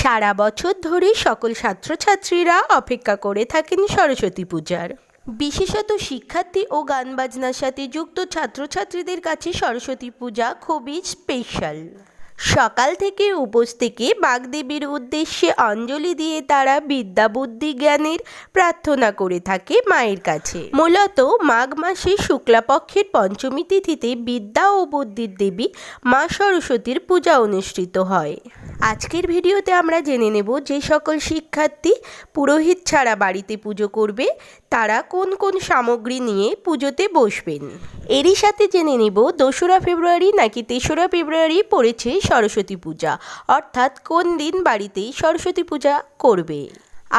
সারা বছর ধরে সকল ছাত্রছাত্রীরা অপেক্ষা করে থাকেন সরস্বতী পূজার। বিশেষত শিক্ষার্থী ও গান বাজনার সাথে যুক্ত ছাত্রছাত্রীদের কাছে সরস্বতী পূজা খুবই স্পেশাল সকাল থেকে উপোস থেকে বাগদেবীর উদ্দেশ্যে অঞ্জলি দিয়ে তারা বিদ্যা বুদ্ধি জ্ঞানের প্রার্থনা করে থাকে মায়ের কাছে। মূলত মাঘ মাসে শুক্লাপক্ষের পঞ্চমী তিথিতে বিদ্যা ও বুদ্ধির দেবী মা সরস্বতীর পূজা অনুষ্ঠিত হয়। আজকের ভিডিওতে আমরা জেনে নেব যে সকল শিক্ষার্থী পুরোহিত ছাড়া বাড়িতে পুজো করবে, তারা কোন কোন সামগ্রী নিয়ে পুজোতে বসবেন। এরই সাথে জেনে নেব দোসরা ফেব্রুয়ারি নাকি তেসরা ফেব্রুয়ারি পড়েছে সরস্বতী পূজা, অর্থাৎ কোন দিন বাড়িতে সরস্বতী পূজা করবে।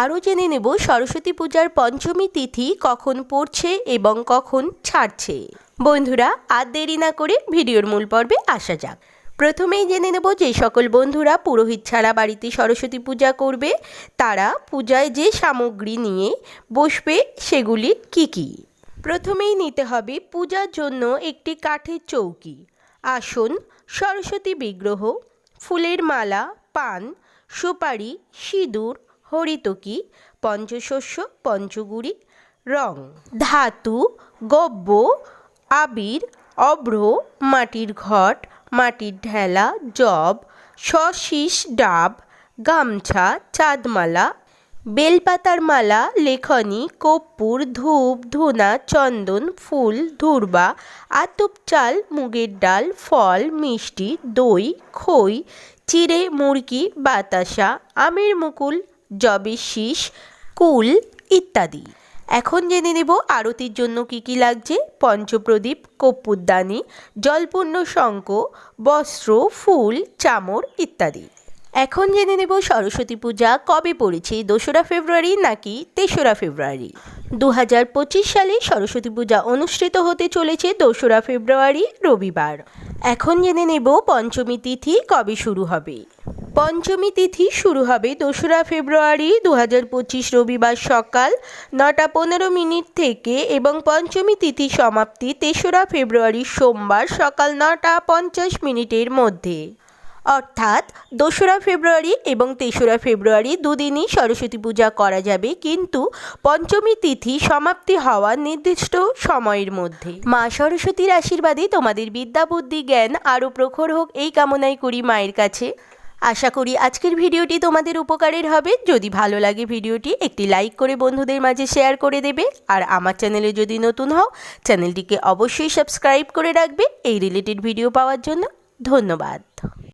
আরও জেনে নেব সরস্বতী পূজার পঞ্চমী তিথি কখন পড়ছে এবং কখন ছাড়ছে। বন্ধুরা, আর দেরি না করে ভিডিওর মূল পর্বে আসা যাক। প্রথমেই জেনে নেব যে সকল বন্ধুরা পুরোহিত ছাড়া বাড়িতে সরস্বতী পূজা করবে। তারা পূজায় যে সামগ্রী নিয়ে বসবে, সেগুলি কি কি? প্রথমেই নিতে হবে পূজার জন্য একটি কাঠের চৌকি। আসন, সরস্বতী বিগ্রহ, ফুলের মালা, পান, সুপারি, সিঁদুর, হরিতকি, পঞ্চশস্য, পঞ্চগুড়ি, রং, ধাতু গব্য আবির, অভ্র, মাটির ঘট মাটির ঢেলা, জব শশিস ডাব, গামছা, চাঁদমালা, বেলপাতার মালা, লেখনী কর্পূর ধূপ, ধুনা, চন্দন, ফুল, ধূর্বা, আতপ চাল, মুগের ডাল, ফল, মিষ্টি, দই, খই, চিড়ে, মুরগি, বাতাসা, আমের মুকুল, জবের শীষ, কুল ইত্যাদি। এখন জেনে নেব আরতির জন্য কি কি লাগছে। পঞ্চপ্রদীপ কর্পূরদানি জলপূর্ণ শঙ্খ, বস্ত্র, ফুল, চামর ইত্যাদি। এখন জেনে নেব সরস্বতী পূজা কবে পড়েছে, দোসরা ফেব্রুয়ারি নাকি তেসরা ফেব্রুয়ারি? দু হাজার পঁচিশ সালে সরস্বতী পূজা অনুষ্ঠিত হতে চলেছে দোসরা ফেব্রুয়ারি রবিবার। এখন জেনে নেব পঞ্চমী তিথি কবে শুরু হবে। পঞ্চমী তিথি শুরু হবে দোসরা ফেব্রুয়ারি দু হাজার পঁচিশ রবিবার সকাল নটা পনেরো মিনিট থেকে এবং পঞ্চমী তিথি সমাপ্তি তেসরা ফেব্রুয়ারি সোমবার সকাল নটা পঞ্চাশ মিনিটের মধ্যে। অর্থাৎ দোসরা ফেব্রুয়ারি এবং তেসরা ফেব্রুয়ারি দুদিনই সরস্বতী পূজা করা যাবে, কিন্তু পঞ্চমী তিথি সমাপ্তি হওয়ার নির্দিষ্ট সময়ের মধ্যে। মা সরস্বতীর আশীর্বাদে তোমাদের বিদ্যা বুদ্ধি জ্ঞান আরও প্রখর হোক এই কামনাই করি মায়ের কাছে। আশা করি আজকের ভিডিওটি তোমাদের উপকারের হবে। যদি ভালো লাগে ভিডিওটি, একটি লাইক করে বন্ধুদের মাঝে শেয়ার করে দেবে। আর আমার চ্যানেলে যদি নতুন হও চ্যানেলটিকে অবশ্যই সাবস্ক্রাইব করে রাখবে। এই রিলেটেড ভিডিও পাওয়ার জন্য ধন্যবাদ।